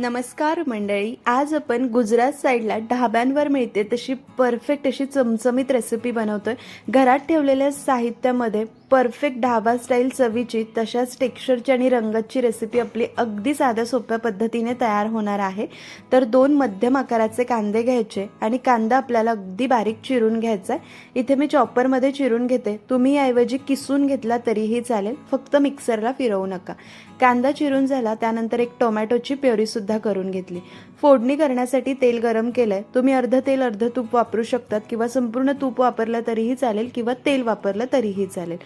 नमस्कार मंडळी आज आपण गुजरात साईडला ढाब्यांवर मिळते तशी परफेक्ट अशी चमचमीत रेसिपी बनवतोय. घरात ठेवलेल्या साहित्यामध्ये परफेक्ट ढाबा स्टाईल चवीची तशाच टेक्स्चरची आणि रंगाची रेसिपी आपली अगदी साध्या सोप्या पद्धतीने तयार होणार आहे. तर दोन मध्यम आकाराचे कांदे घ्यायचे आणि कांदा आपल्याला अगदी बारीक चिरून घ्यायचा आहे. इथे मी चॉपरमध्ये चिरून घेते. तुम्ही ऐवजी किसून घेतला तरीही चालेल. फक्त मिक्सरला फिरवू नका. कांदा चिरून झाला त्यानंतर एक टोमॅटोची प्युरीसुद्धा करून घेतली. फोडणी करण्यासाठी तेल गरम केलं आहे तुम्ही अर्ध तेल अर्ध तूप वापरू शकतात किंवा संपूर्ण तूप वापरलं तरीही चालेल किंवा तेल वापरलं तरीही चालेल.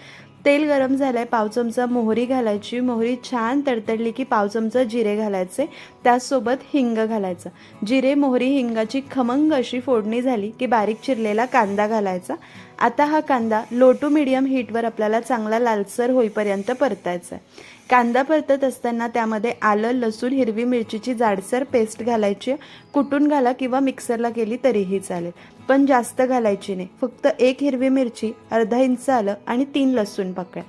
तेल गरम झालं आहे पाव चमचा मोहरी घालायची. मोहरी छान तडतडली की पाव चमचा जिरे घालायचे. त्याचसोबत हिंग घालायचा. जिरे मोहरी हिंगाची खमंग अशी फोडणी झाली की बारीक चिरलेला कांदा घालायचा. आता हा कांदा लो टू मिडियम हीटवर आपल्याला चांगला लालसर होईपर्यंत परतायचा आहे कांदा परतत असताना त्यामध्ये आलं लसूण हिरवी मिरचीची जाडसर पेस्ट घालायची. कुटून घाला किंवा मिक्सरला केली तरीही चालेल. पण जास्त घालायची नाही. फक्त एक हिरवी मिरची अर्धा इंच आलं आणि तीन लसूण पाकळ्या.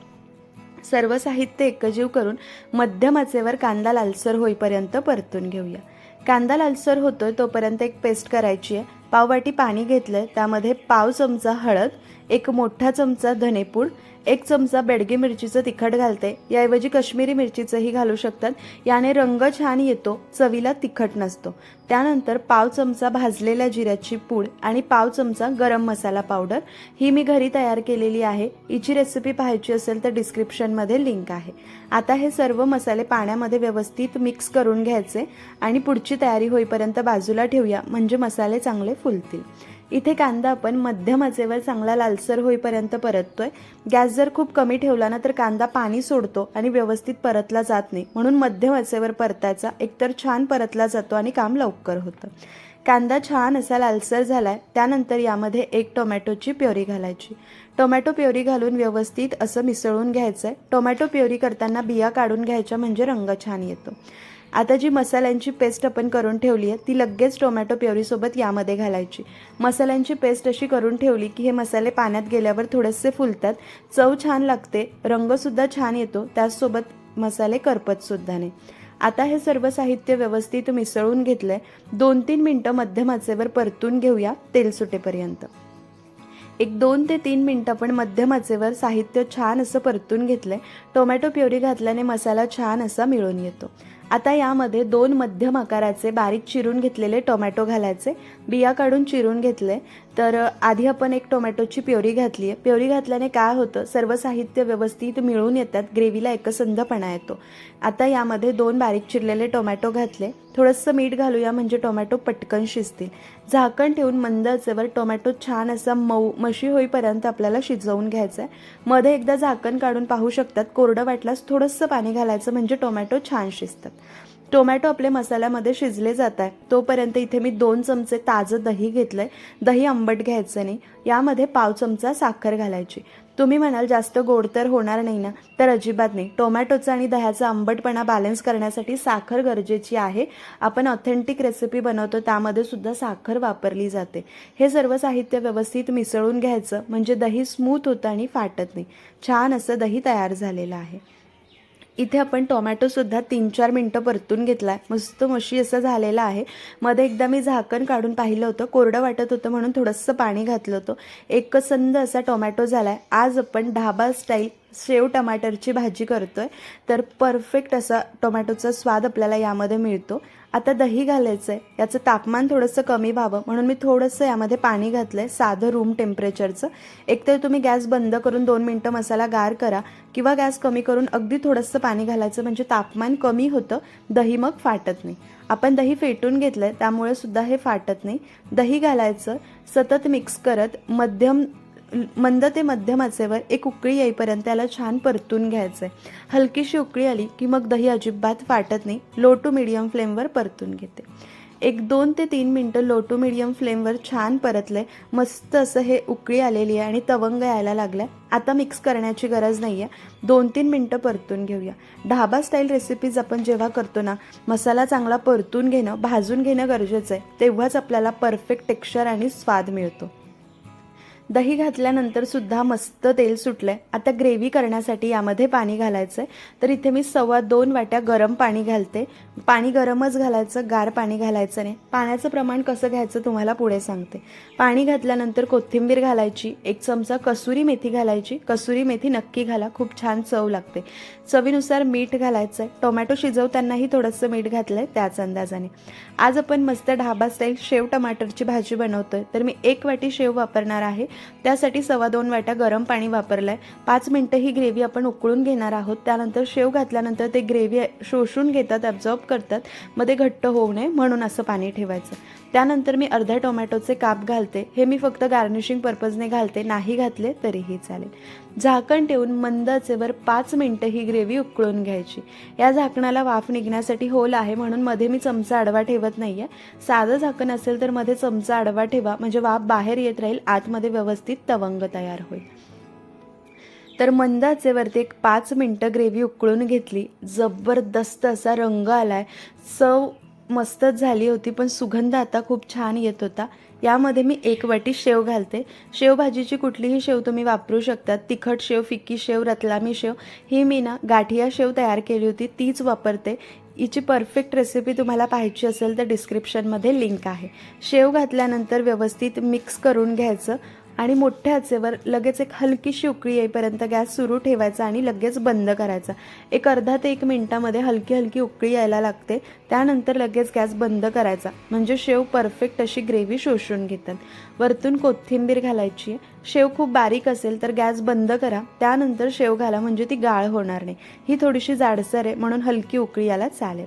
सर्व साहित्य एकजीव करून मध्यम आचेवर कांदा लालसर होईपर्यंत परतून घेऊया. कांदा लालसर होतोय तोपर्यंत एक पेस्ट करायची आहे. पाववाटी पाणी घेतलंय. त्यामध्ये पाव चमचा हळद एक मोठा चमचा धनेपूड एक चमचा बेडगी मिरचीचं तिखट घालते. याऐवजी काश्मीरी मिरचीचंही घालू शकतात. याने रंग छान येतो चवीला तिखट नसतो. त्यानंतर पाव चमचा भाजलेल्या जिऱ्याची पूड आणि पाव चमचा गरम मसाला पावडर. ही मी घरी तयार केलेली आहे. हिची रेसिपी पाहायची असेल तर डिस्क्रिप्शनमध्ये लिंक आहे. आता हे सर्व मसाले पाण्यामध्ये व्यवस्थित मिक्स करून घ्यायचे आणि पुढची तयारी होईपर्यंत बाजूला ठेवूया. म्हणजे मसाले चांगले फुलतील. इथे कांदा आपण मध्यम आचेवर चांगला लालसर होईपर्यंत परततोय. गॅस जर खूप कमी ठेवला ना तर कांदा पाणी सोडतो आणि व्यवस्थित परतला जात नाही. म्हणून मध्यम आचेवर परतायचा एकतर छान परतला जातो आणि काम लवकर होतं. कांदा छान असा लालसर झालाय त्यानंतर यामध्ये एक टोमॅटोची प्युरी घालायची. टोमॅटो प्युरी घालून व्यवस्थित असं मिसळून घ्यायचं आहे टोमॅटो प्युरी करताना बिया काढून घ्यायच्या म्हणजे रंग छान येतो. आता जी मसाल्यांची पेस्ट आपण करून ठेवली आहे ती लगेच टोमॅटो प्युरीसोबत यामध्ये घालायची. मसाल्यांची पेस्ट अशी करून ठेवली की हे मसाले पाण्यात गेल्यावर थोडेसे फुलतात. चव छान लागते रंगसुद्धा छान येतो त्याचसोबत मसाले करपतसुद्धा नाही आता हे सर्व साहित्य व्यवस्थित मिसळून घेतलंय. दोन तीन मिनटं मध्यम आचेवर परतून घेऊया तेल सुटेपर्यंत. एक दोन ते तीन मिनटं आपण मध्यम आचेवर साहित्य छान असं परतून घेतलंय. टोमॅटो प्युरी घातल्याने मसाला छान असा मिळून येतो. आता यामध्ये दोन मध्यम आकाराचे बारीक चिरून घेतलेले टोमॅटो घालायचे बिया काढून चिरून घेतले तर आधी आपण एक टोमॅटोची प्युरी घातली आहे प्युरी घातल्याने काय होतं? सर्व साहित्य व्यवस्थित मिळून येतात ग्रेव्हीला एकसंधपणा येतो. आता यामध्ये दोन बारीक चिरलेले टोमॅटो घातले. थोडंसं मीठ घालूया म्हणजे टोमॅटो पटकन शिजतील. झाकण ठेवून मंद आचेवर टोमॅटो छान असा मऊ मशी होईपर्यंत आपल्याला शिजवून घ्यायचं आहे मध्ये एकदा झाकण काढून पाहू शकतात कोरडं वाटल्यास थोडंसं पाणी घालायचं म्हणजे टोमॅटो छान शिजतात. टोमॅटो आपले मसाल्यामध्ये शिजले जात आहे. तोपर्यंत इथे मी दोन चमचे ताजं दही घेतलं आहे दही आंबट घ्यायचं नाही. यामध्ये पाव चमचा साखर घालायची. तुम्ही म्हणाल जास्त गोड तर होणार नाही ना? तर अजिबात नाही. टोमॅटोचा आणि दह्याचा आंबटपणा बॅलन्स करण्यासाठी साखर गरजेची आहे. आपण ऑथेंटिक रेसिपी बनवतो त्यामध्ये सुद्धा साखर वापरली जाते. हे सर्व साहित्य व्यवस्थित मिसळून घ्यायचं. म्हणजे दही स्मूथ होतं आणि फाटत नाही. छान असं दही तयार झालेलं आहे. इथे आपण टोमॅटोसुद्धा तीन चार मिनटं परतून घेतला आहे मस्त मशी असं झालेलं आहे. मध्ये एकदा मी झाकण काढून पाहिलं होतं. कोरडं वाटत होतं म्हणून थोडंसं पाणी घातलं होतं. एकसंद असा टोमॅटो झाला आहे आज आपण ढाबा स्टाईल शेव टमाटरची भाजी करतो आहे तर परफेक्ट असा टोमॅटोचा स्वाद आपल्याला यामध्ये मिळतो. आता दही घालायचं आहे याचं तापमान थोडंसं कमी व्हावं. म्हणून मी थोडंसं यामध्ये पाणी घातलं आहे साधं रूम टेम्परेचरचं एकतर तुम्ही गॅस बंद करून दोन मिनटं मसाला गार करा किंवा गॅस कमी करून अगदी थोडंसं पाणी घालायचं म्हणजे तापमान कमी होतं. दही मग फाटत नाही. आपण दही फेटून घेतलं आहे त्यामुळे सुद्धा हे फाटत नाही. दही घालायचं सतत मिक्स करत मध्यम मंद ते मध्यम आचेवर एक उकळी येईपर्यंत त्याला छान परतून घ्यायचं आहे हलकीशी उकळी आली की मग दही अजिबात फाटत नाही. लो टू मिडियम फ्लेमवर परतून घेते. एक दोन ते तीन मिनटं लो टू मिडियम फ्लेमवर छान परतलं आहे मस्त असं हे उकळी आलेली आहे आणि तवंग यायला लागला आहे आता मिक्स करण्याची गरज नाही आहे दोन तीन मिनटं परतून घेऊया. ढाबा स्टाईल रेसिपीज आपण जेव्हा करतो ना मसाला चांगला परतून घेणं भाजून घेणं गरजेचं आहे तेव्हाच आपल्याला परफेक्ट टेक्स्चर आणि स्वाद मिळतो. दही घातल्यानंतर सुद्धा मस्त तेल सुटलं आहे आता ग्रेव्ही करण्यासाठी यामध्ये पाणी घालायचं आहे तर इथे मी सव्वा दोन वाट्या गरम पाणी घालते. पाणी गरमच घालायचं गार पाणी घालायचं नाही. पाण्याचं प्रमाण कसं घ्यायचं तुम्हाला पुढे सांगते. पाणी घातल्यानंतर कोथिंबीर घालायची एक चमचा कसुरी मेथी घालायची. कसुरी मेथी नक्की घाला खूप छान चव लागते. चवीनुसार मीठ घालायचं आहे टोमॅटो शिजवतानाही थोडंसं मीठ घातलं आहे त्याच अंदाजाने. आज आपण मस्त ढाबा स्टाईल शेव टमाटरची भाजी बनवतोय. तर मी एक वाटी शेव वापरणार आहे. त्यासाठी सव्वा दोन वाट्या गरम पाणी वापरलं आहे पाच मिनटं ही ग्रेव्ही आपण उकळून घेणार आहोत. त्यानंतर शेव घातल्यानंतर ते ग्रेव्ही शोषून घेतात ॲब्झॉर्ब करतात. मध्ये घट्ट होऊ नये म्हणून असं पाणी ठेवायचं. त्यानंतर मी अर्ध्या टोमॅटोचे काप घालते. हे मी फक्त गार्निशिंग पर्पजने घालते नाही घातले तरीही चालेल. झाकण ठेवून मंद आचेवर पाच मिनटं ही ग्रेव्ही उकळून घ्यायची. या झाकणाला वाफ निघण्यासाठी होल आहे म्हणून मध्ये मी चमचा आडवा ठेवत नाही आहे साधं झाकण असेल तर मध्ये चमचा आडवा ठेवा. म्हणजे वाफ बाहेर येत राहील आतमध्ये व्यवस्थित व्यवस्थित तवंग तयार होईल. तर मंदाचे वरती एक पाच मिनटं ग्रेव्ही उकळून घेतली. जबरदस्त असा रंग आलाय. चव मस्तच झाली होती पण सुगंध आता खूप छान येत होता. यामध्ये मी एक वाटी शेव घालते. शेवभाजीची कुठलीही शेव तुम्ही वापरू शकता तिखट शेव फिक्की शेव रतलामी शेव ही मी ना गाठिया शेव तयार केली होती. तीच वापरते. हिची परफेक्ट रेसिपी तुम्हाला पाहायची असेल तर डिस्क्रिप्शनमध्ये लिंक आहे. शेव घातल्यानंतर व्यवस्थित मिक्स करून घ्यायचं. आणि मोठ्या आचेवर लगेच एक हलकीशी उकळी येईपर्यंत गॅस सुरू ठेवायचा आणि लगेच बंद करायचा. एक अर्धा ते एक मिनटामध्ये हलकी हलकी उकळी यायला लागते. त्यानंतर लगेच गॅस बंद करायचा. म्हणजे शेव परफेक्ट अशी ग्रेव्ही शोषून घेतात. वरतून कोथिंबीर घालायची. शेव खूप बारीक असेल तर गॅस बंद करा. त्यानंतर शेव घाला म्हणजे ती गाळ होणार नाही. ही थोडीशी जाडसर आहे म्हणून हलकी उकळी याला चालेल.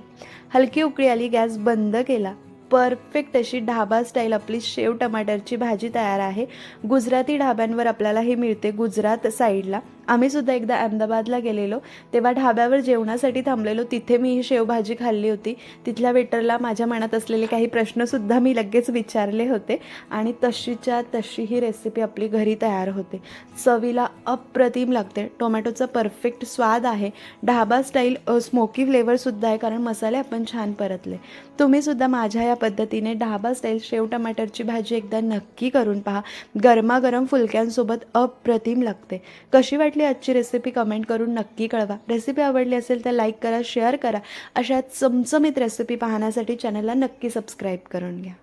हलकी उकळी आली गॅस बंद केला. परफेक्ट अशी ढाबा स्टाईल आपली शेव टमाटरची भाजी तयार आहे. गुजराती ढाब्यांवर आपल्याला हे मिळते गुजरात साईडला. आम्ही सुद्धा एकदा अहमदाबादला गेलेलो. तेव्हा ढाब्यावर जेवणासाठी थांबलेलो. तिथे मी ही शेवभाजी खाल्ली होती. तिथल्या वेटरला माझ्या मनात असलेले काही प्रश्नसुद्धा मी लगेच विचारले होते. आणि तशीच्या तशी ही रेसिपी आपली घरी तयार होते. चवीला अप्रतिम लागते. टोमॅटोचा परफेक्ट स्वाद आहे. ढाबा स्टाईल स्मोकी फ्लेवरसुद्धा आहे. कारण मसाले आपण छान परतले. तुम्हीसुद्धा माझ्या या पद्धतीने ढाबा स्टाईल शेव टमाटरची भाजी एकदा नक्की करून पहा. गरमागरम फुलक्यांसोबत अप्रतिम लागते. कशी वाटली वाटली आजची रेसिपी कमेंट करून नक्की कळवा. रेसिपी आवडली असेल तर लाईक करा शेअर करा. अशा चमचमीत रेसिपी पाहण्यासाठी चॅनलला नक्की सबस्क्राईब करून घ्या.